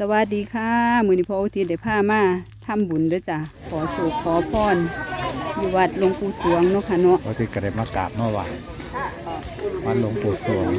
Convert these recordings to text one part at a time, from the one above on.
สวัสดีค่ะมือนิพออุทิศได้พามาทำบุญด้วยจ้ะขอสุขขอพรอยู่วัดหลวงปู่สวงเนาะค่ะเนาะวัดที่กระเดมากราบเมื่อวานวัดหลวงปู่สวง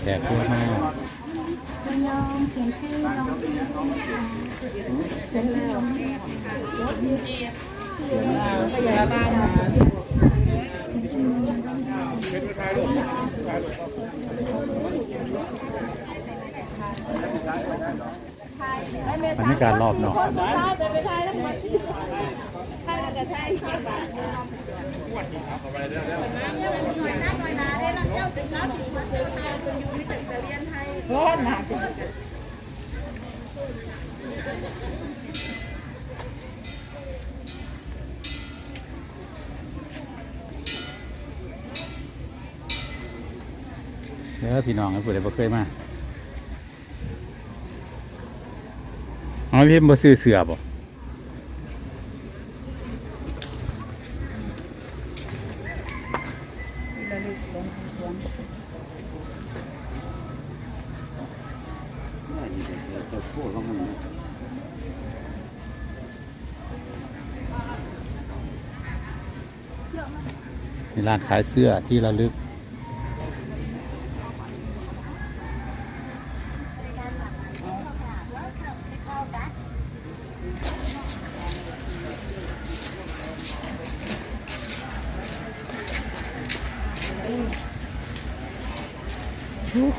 แขกเยอะมาก คุณยอมเขียนชื่อลงที่ค่ะเขียนชื่อลง บรรยากาศรอบเนาะ เด้อพี่น้องครับผู้ใดบ่เคยมาเอาพี่บ่ซื้อเสือบ่มีร้านขายเสื้อที่ระลึก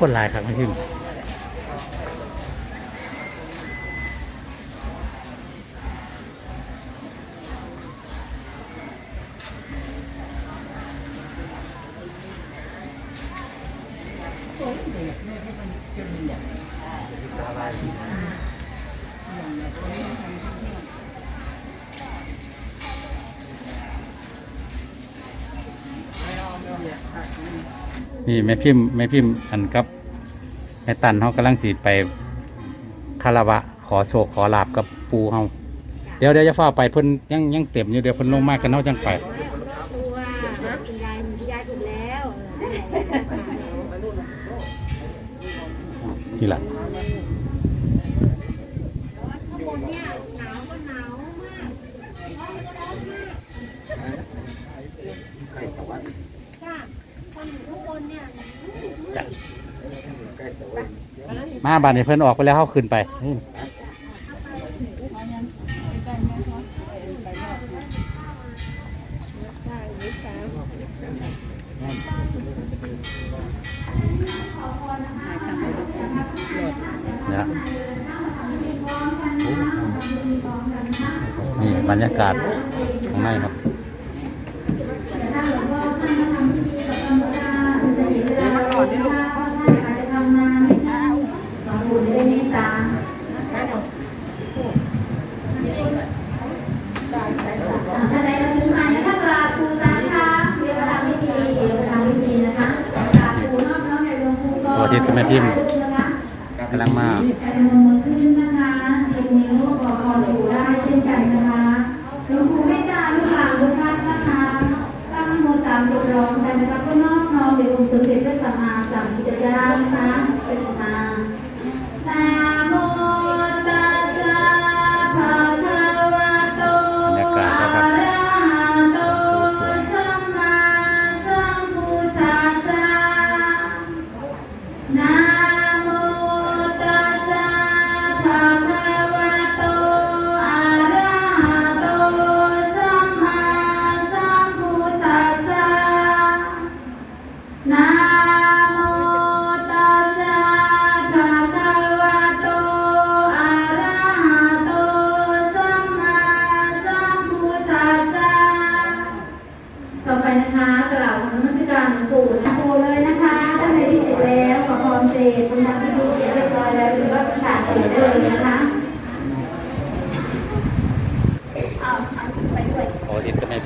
คนหลายครับพี่ นี่แม่พิมพ์แม่พิมพ์อันกับแม่ตันเขากำลังสีไปคารวะ ขอโศกขอลาบกับปูเขาเดี๋ยวเดี๋ยวจะฟ้าไปเพิ่นยังยังเต็มอยู่เดี๋ยวเพิ่นลงมากกันเนาะจังไปตัวนะคุณยายคุณยายถูกแล้วเออนั่นแหละ มาบ้านนี้เพิ่นออกไปแล้วเขาขึ้นไปนี่นะนี่บรรยากาศข้างในครับ ท่านใดมาถึงภายในถ้ำกราบครูสาค่ะเรียกว่าทำพิธีเรียกว่าทำพิธีนะคะกราบครูนอบน้อมในหลวงปู่ก่อน ตัวที่เป็นแม่พิมพ์ นะคะ กำลังมา แอนมือมือขึ้นนะคะสิบนิ้วขอพรหลวงปู่ได้เช่นกันนะคะหลวงปู่เมตตาลูกหลานทุกท่านนะ คะตั้งโมสามจบร้องกันนะคะก็นอบน้อมในองค์สมเด็จพระสัมมาสัมพุทธเจ้านะคะเชิญค่ะ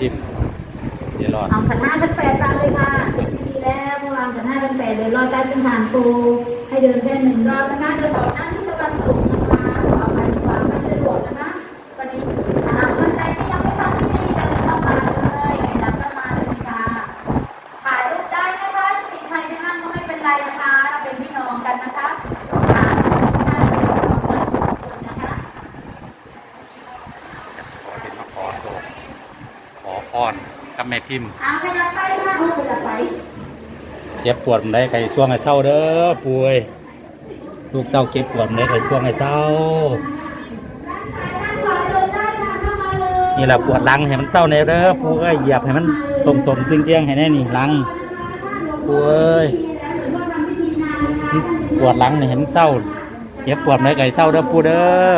อทิศกับแม่พิมพ์เดี๋ยวรอดเอาขันห้าขันแปดตามเลยค่ะ เสร็จพิธีแล้วเมื่อวานขันห้าขันแปดเลยรอดใต้เส้นทางปูให้เดินแค่หนึ่งรอบนะคะเดินต่อหน้าทิศตะวันตกนะคะขออภัยดีกว่าไม่สะดวกนะคะ วันนี้อ่าคนใดที่ยังไม่ทำพิธีเดินเข้ามาเลยให้นำเข้ามาเลยค่ะ ถ่ายรูปได้นะคะจะติดใครไม่ห้ามก็ไม่เป็นไรนะคะเราเป็นพี่น้องกันนะคะอ่าถ้าเป็นพี่น้องกันทุกคนนะคะ เป็นมาขอโศกขอพร กับแม่พิมพ์เจ็บปวดมันได้ไก่ช่วงไอ้เศร้าเด้อป่วยลูกเต้าเก็บปวดมันได้ไก่ช่วงไอ้เศร้านี่แหละปวดหลังให้มันเศร้าในเด้อปูเอ้ยเหยียบให้มันตรงตรงเจียงให้แน่นี่หลังปูเอ้ยปวดหลังนี่เห็นเศร้าเจ็บปวดไหมไก่เศร้าเด้อปูเด้อ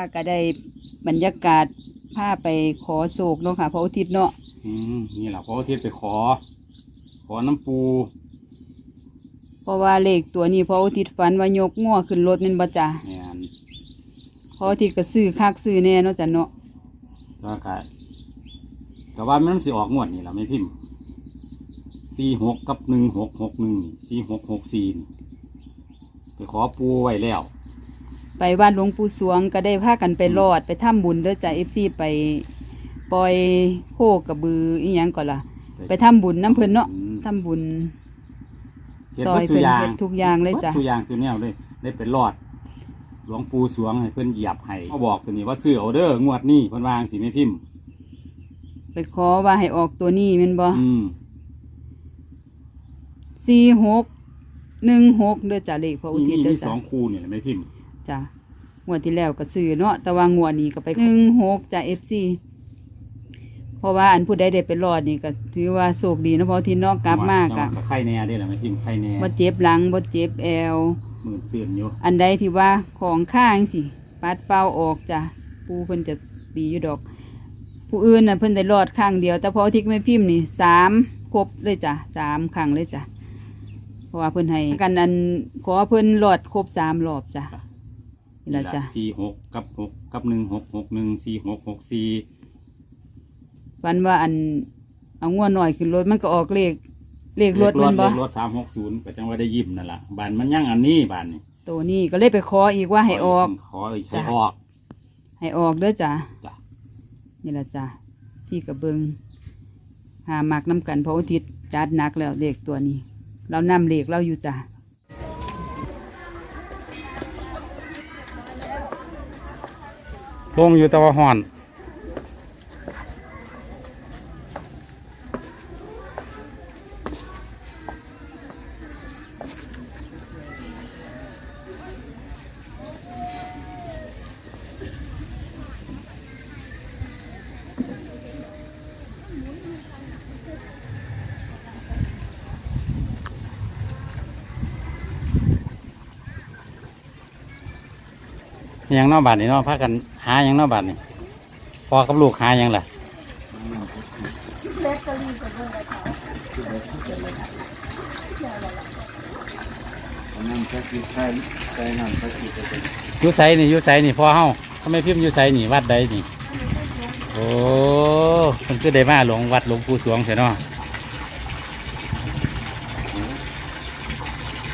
ค่ะก็ได้บรรยากาศพาไปขอโศกเนาะค่ะพระอุทิศเนาะอืมนี่แหละพระอาทิตย์ไปขอ ขอน้ำปูเพราะว่าเลขตัวนี้พระอุทิศฝันว่ายกง้อขึ้นรถแมันบ่จ้ะแม่นพระอุทิศก็ซื้อคักซื้อแน่เนาะจ้ะเนาะแล้วก็ก็ว่ามันสิออกงวดนี่แหละไม่พิมพ์สี่หกกับหนึ่งหกหกหนึ่งสี่หกหกสี่ไปขอปูไว้แล้ว ไปบ้านหลวงปู่สวงก็ได้พากันไปรอดไปทำบุญเด้อจ้ะ FC ไปปล่อยโคกระบืออีหยังก่อนล่ะ ไปทำบุญน้ำเพิ่นเนาะอืมทำบุญเฮ็ดซอวัยดสุเพิ่นยางเฮ็ดทุกอย่างเลยจ้ะวัดสุยางสุแนวเลยได้เป็นรอด หลวงปู่สวงให้เพิ่นเหยียบให้เขาบอกตัวนี้ว่าซื้อเอาเด้องวดนี้เพิ่นวาจั่งสิไม่พิมพ์ ไปขอว่าให้ออกตัวนี้แม่นบ่อืมสี่หกหนึ่งหกเด้อจ้ะเลขพระอุนี่ทิศมีเด้อมีสจ้ะองคู่นี่แหละไม่พิมพ์ จ้ะงวดที่แล้วก็ซื้อเนาะแต่ว่างวดนี้ก็ไปหนึ่งหกจ้ะ FC เพราะว่าอันผู้ใดได้ไปรอดนี่ก็ถือว่าโชคดีเนาะเพราะที่นอกกลับมากจัอะงหวะไข่แน่ได้แหละไม่พิมพ์ไข่แน่บ่เจ็บหลังบ่เจ็บแอวหมื่นเสื่อนอยู่อันใดที่ว่าของข้างสิปัดเป่าออกจ้ะปูเพิ่นจะดีอยู่ดอก ผู้อื่นน่ะเพิ่นได้รอดข้างเดียว แต่พอที่ไม่พิมพ์นี่สามครบเลยจ้ะสามครั้งเลยจ้ะเพราะว่าเพิ่นให้กันอันขอเพิ่นรอดครบสามรอบจ้ะ นี่ละจ้ะสี่หกกับหกกับหนึ่งหกหกหนึ่งสี่หกหกสี่วันว่าอันเอางัวหน่อยขึ้นรถมันก็ออกเลขเลขรถเลแมันขบ่รถสามหกศูนย์ก็จังว่าได้ยิ้มนั่นแหละบานมันยังอันนี้บานนี่ตัวนี้ก็เลยไปขออีกว่าให้ออกขออีกให้จ้ะออก ให้ออกเด้อจ้ะจ้ะนี่ละจ้ะที่กระเบิงหามักน้ำกันเพราะอุทิศจัดหนักแล้วเลขตัวนี้ เรานำเลขเราอยู่จ้ะ งอยู่แต่ว่าห่อน ยังนอกบาทนี่นาะพากันหายังนอกบาทนี่พอกับลูกหายังล่ะนั่งแค่คิดใช่ใช่นั่งแค่คิดจะเป็นอยูไสนี่ยูไสนี่พ่อเฮาทำไมพิมพ์ยูไสนี่วัดใดนี่ โอ้มันคือได้มาหลวงวัดหลวงปู่สวงเสียเนาะ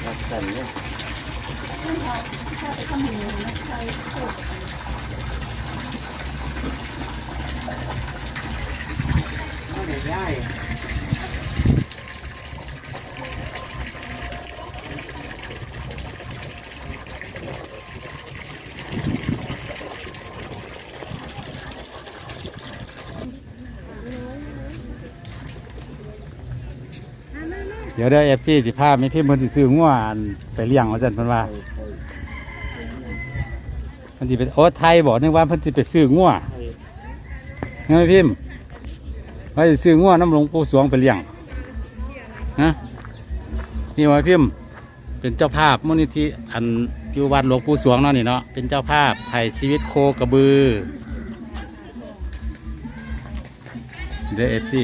รักกันเนี่ย เดี๋ยวเดี๋ยวเอฟซีสิพาไม่พิมพ์เพิ่นสิซื้องัวอันไปเลี้ยงว่าซั่นเพิ่นว่า เพิ่นสิไปโอ้ไทยบอกนึกว่าเพิ่นสิไปซื้องัวงั้นไม่พิมพ์ว่าสิซื้องัวน้ำหลวงปู่สวงไปเลี้ยงฮะนี่ว่าพิมพ์เป็นเจ้าภาพมูลนิธิอันอยู่วัดหลวงปู่สวงเนาะนี่เนาะเป็นเจ้าภาพไถ่ชีวิตโคกระบือเดอเอฟซี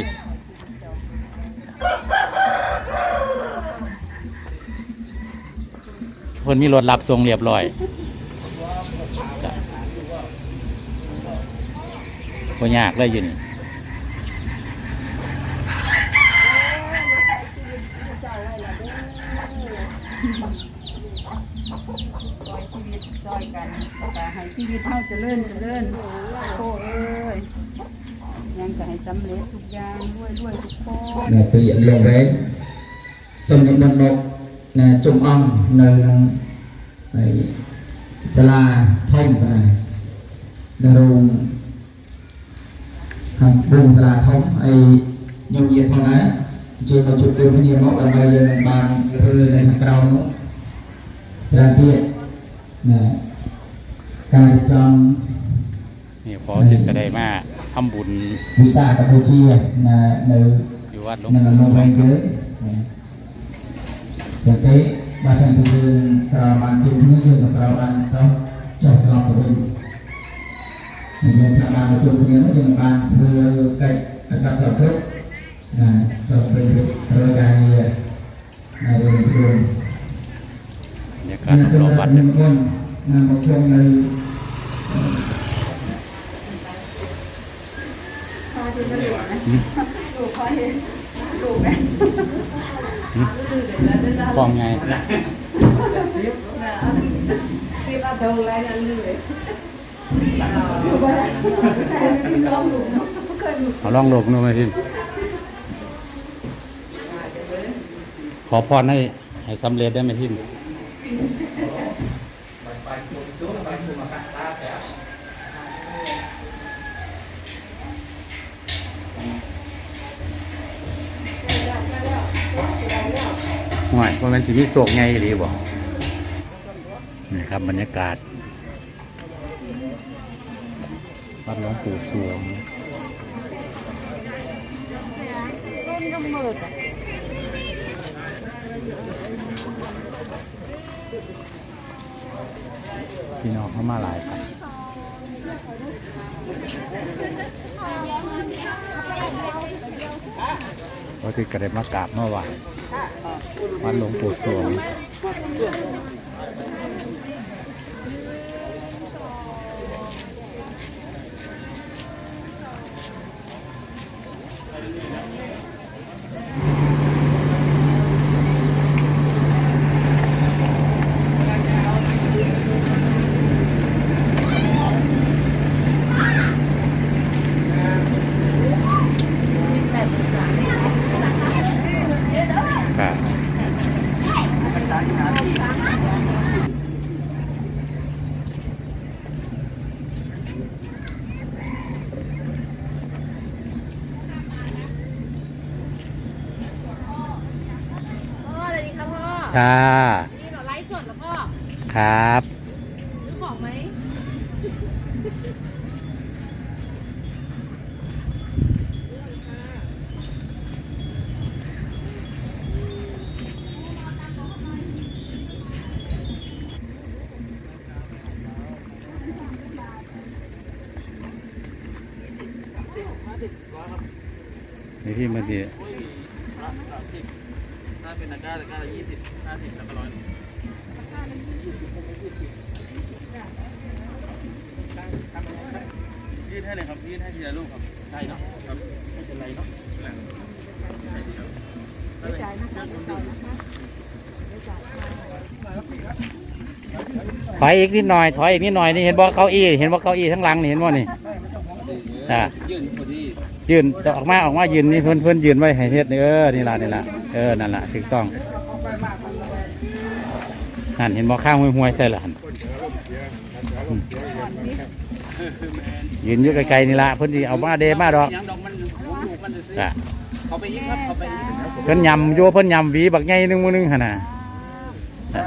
คนมีรถรับส่งเรียบร้อยจ้ะ บ่ยากเลยอยู่นี่ซอยกันแต่ให้ชีวิตเท่าเจริญเจริญโอ้เอ้ยยังจะให้สำเร็จทุกอย่างด้วยด้วยทุกคนนะปีลงเรนสมนับนนกนะจุ่มอ่องในไอ้สลาไทยกันนะรง ខាងរោងសាលាធំហើយញោមយាផងដែរជួយមកជួបជុំគ្នាមកដើម្បីយើងបានធ្វើនៅខាងក្រៅនោះច្រើនទៀតណាការរៀបចំ นี่พอจึงก็ได้มาทำบุญ វិសាកម្ពុជាណានៅ อยู่วัดหลวง នៅ ปู่ ក្នុង สว វែ ง ងយើងណាចឹងទេបើសិនជាយើងក្របានជួបគ្នាយើងក៏ក្របានទៅចុះត្រឡប់ទៅវិញហើ យយើងថាបានមកជួបគ្នានោះយើងបានធ្វើកិច្ចអកប្បកិច្ចណាចុះទៅធ្វើការងារហើយយើងជួប บรรยากาศรอบๆวัด เนี่ เนี่ย ย ណាមកជុំនៅ กล้องไง เ อาลองหลงดูไหมพี่ขอพรให้ให้สำเร็จได้ไหมพี่ห่วยว่าะมันสิมีโศกไงหรือบ่นี่ครับบรรยากาศ วัดหลวงปู่สวงพี่น้องเข้ามาหลายครับก็ที่กระเด็มากราบเมื่อวานวัดหลวงปู่สวง ครับค่ะ นี่เราไลฟ์สดแล้วพ่อ ครับ ซื้อของไหม นี่ที่มันดีถ้าเป็นตะกร้าตะกร้าละยี่สิบห้าสิบแล้วก็ร้อยยืดให้เลยครับยืดให้ทีละลูกครับได้เนาะครับไม่เป็นไรเนาะถอยอีกนิดหน่อยถอยอีกนิดหน่อยนี่เห็นบ่เก้าอี้เห็นบ่เก้าอี้ทั้งหลังนี่เห็นบ่นี่อ่ายืนพอดี ยืนออกมาออกมายืนนี่เพื่อนเพื่อนยืนไว้ให้เฮ็ดนี่เออนี่ล่ะนี่ล่ะเออนั่นล่ะถูกต้องนั่นเห็นบ่ข้างห้วยๆใส่ละหั่นอืมยืนอยู่ไกลๆนี่ล่ะเพิ่นสิเอามาเดมาดอกยังดอกมันลูกมันซื้ออะเขาไปยิงครับเขาไปยิงเพิ่นยำโยเพิ่นยำหวีบักใหญ่หนึงมื้อหนึงหั่นน่ะอะ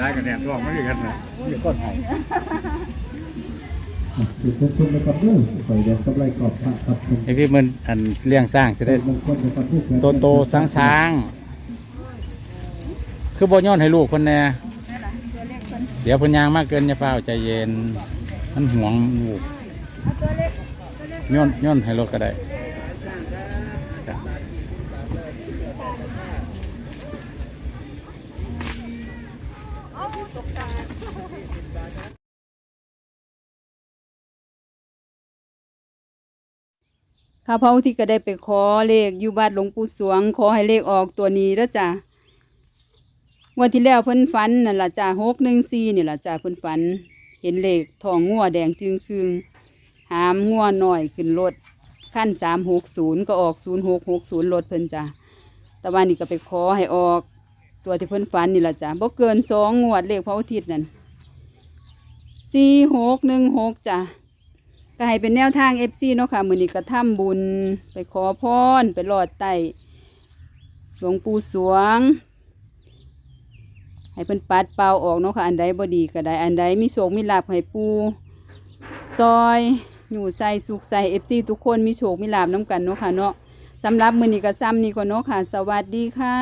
ร้ายกันแดดร้องไม่ได้กันนะเดี๋ยวก้นหาย จุดทุกๆนะครับด้วยขอเดี๋ยวกำไรกรอบพระครับผมไอ้พี่มันอันเลี้ยงสร้างจะได้มงคลในประเทศโตโตๆช้างคือบ่ย้อนให้ลูกคนแน่เดี๋ยวเพนยางมากเกินอย่าเฝ้าวใจเย็นมันห่วงลูกย้อนย้อนให้รถก็ได้ ข้าพเจ้าที่ก็ได้ไปขอเลขอยู่บ้านหลวงปู่สวง ขอให้เลขออกตัวนี้แล้วจ้ะวันที่แล้วเพิ่นฝันนั่นล่ะจ้ะหกหนึ่งสี่นี่ล่ะจ้ะเพิ่นฝัน เห็นเลขทองงัวแดงจึงคืงหามงัวหน่อยขึ้นรถขั้นสามหกศูนย์ก็ออกศูนย์หกหกศูนย์รถเพิ่นจ้ะแต่ว่านี่ก็ไปขอให้ออกตัวที่เพิ่นฝันนี่ล่ะจ้ะบ่เกินสองงวดเลขพระอาทิตย์นั่นสี่หกหนึ่งหกจ้ะ ก็ให้เป็นแนวทางเอฟซีเนาะค่ะมือนี้ก็ทำบุญไปขอพรไปรอดไตหลวงปู่สวง ให้เพิ่นปัดเป่าออกเนาะค่ะ อันใดบ่ดีก็ได้อันใดมีโศกมีลาภให้ปูซอยอยู่ใส่สุขใส่เอฟซีทุกคนมีโชคมีลาภน้ำกันเนาะค่ะเนาะสำหรับมือนี้ก็ซ้ำนี่ก่อนเนาะค่ะ สวัสดีค่ะ